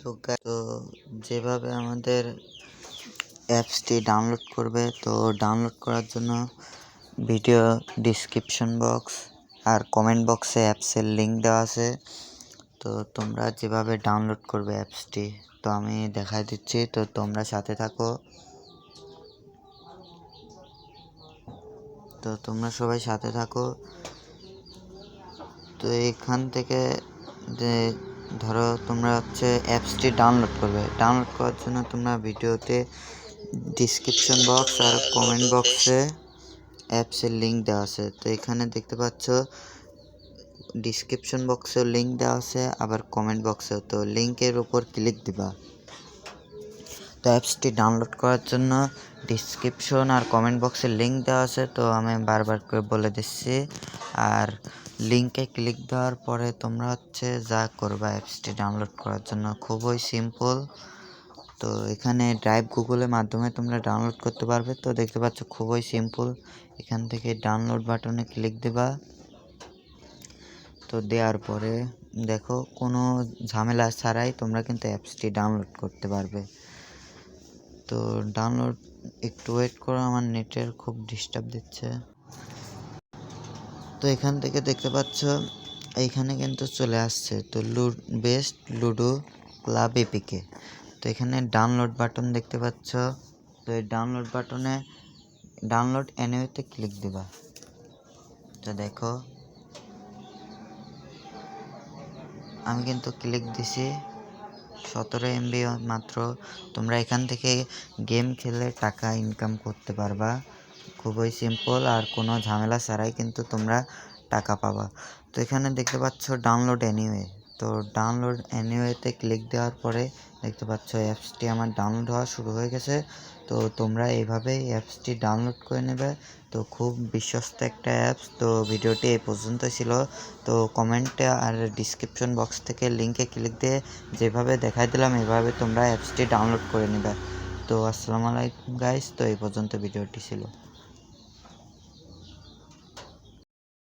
তো তো যেভাবে আমাদের অ্যাপসটি ডাউনলোড করবে, তো ডাউনলোড করার জন্য ভিডিও ডিসক্রিপশন বক্স আর কমেন্ট বক্সে অ্যাপসের লিঙ্ক দেওয়া আছে। তো তোমরা যেভাবে ডাউনলোড করবে অ্যাপসটি, তো আমি দেখাই দিচ্ছি। তো তোমরা সাথে থাকো। তো তোমরা সবাই সাথে থাকো। তো এখান থেকে যে ধরো তোমরা হচ্ছে অ্যাপসটি ডাউনলোড করবে। ডাউনলোড করার জন্য তোমরা ভিডিওতে ডিসক্রিপশন বক্স আর কমেন্ট বক্সে অ্যাপসের লিঙ্ক দেওয়া আছে। তো এখানে দেখতে পাচ্ছ ডিসক্রিপশন বক্সেও লিঙ্ক দেওয়া আছে, আবার কমেন্ট বক্সেও তো লিঙ্কের উপর ক্লিক দিবা। তো অ্যাপসটি ডাউনলোড করার জন্য ডিসক্রিপশন আর কমেন্ট বক্সে লিঙ্ক দেওয়া আছে। তো আমি বারবার করে বলে দিচ্ছি। আর লিঙ্কে ক্লিক দেওয়ার পরে তোমরা হচ্ছে যা করবা অ্যাপসটি ডাউনলোড করার জন্য খুবই সিম্পল তো এখানে ড্রাইভ গুগলের মাধ্যমে তোমরা ডাউনলোড করতে পারবে। তো দেখতে পাচ্ছ খুবই সিম্পল এখান থেকে ডাউনলোড বাটনে ক্লিক দেবা। তো দেওয়ার পরে দেখো কোনো ঝামেলা ছাড়াই তোমরা কিন্তু অ্যাপসটি ডাউনলোড করতে পারবে। তো ডাউনলোড একটু ওয়েট করো, আমার নেটের খুব ডিস্টার্ব দিচ্ছে। তো এখান থেকে দেখতে পাচ্ছ, এইখানে কিন্তু চলে আসছে। তো লু বেস্ট লুডো ক্লাব এপিকে। তো এখানে ডাউনলোড বাটন দেখতে পাচ্ছ। তো এই ডাউনলোড বাটনে ডাউনলোড এনিওয়েতে ক্লিক দিবা। তো দেখো, আমি কিন্তু ক্লিক দিছি। সতেরো এমবি মাত্র। তোমরা এখান থেকে গেম খেলে টাকা ইনকাম করতে পারবা। খুবই সিম্পল আর কোনো ঝামেলা ছাড়াই কিন্তু তোমরা টাকা পাবা। তো এখানে দেখতে পাচ্ছ ডাউনলোড এনিওয়ে তো ডাউনলোড এনিওয়েতে ক্লিক দেওয়ার পরে দেখতে পাচ্ছ অ্যাপসটি আমার ডাউনলোড হওয়া শুরু হয়ে গেছে। তো তোমরা এইভাবেই অ্যাপসটি ডাউনলোড করে নেবে। তো খুব বিশ্বস্ত একটা অ্যাপস তো ভিডিওটি এই পর্যন্ত ছিল। তো কমেন্টে আর ডিসক্রিপশন বক্স থেকে লিঙ্কে ক্লিক দিয়ে যেভাবে দেখাই দিলাম, এভাবে তোমরা অ্যাপসটি ডাউনলোড করে নেবে। তো আসসালামু আলাইকুম গাইস তো এই পর্যন্ত ভিডিওটি ছিল।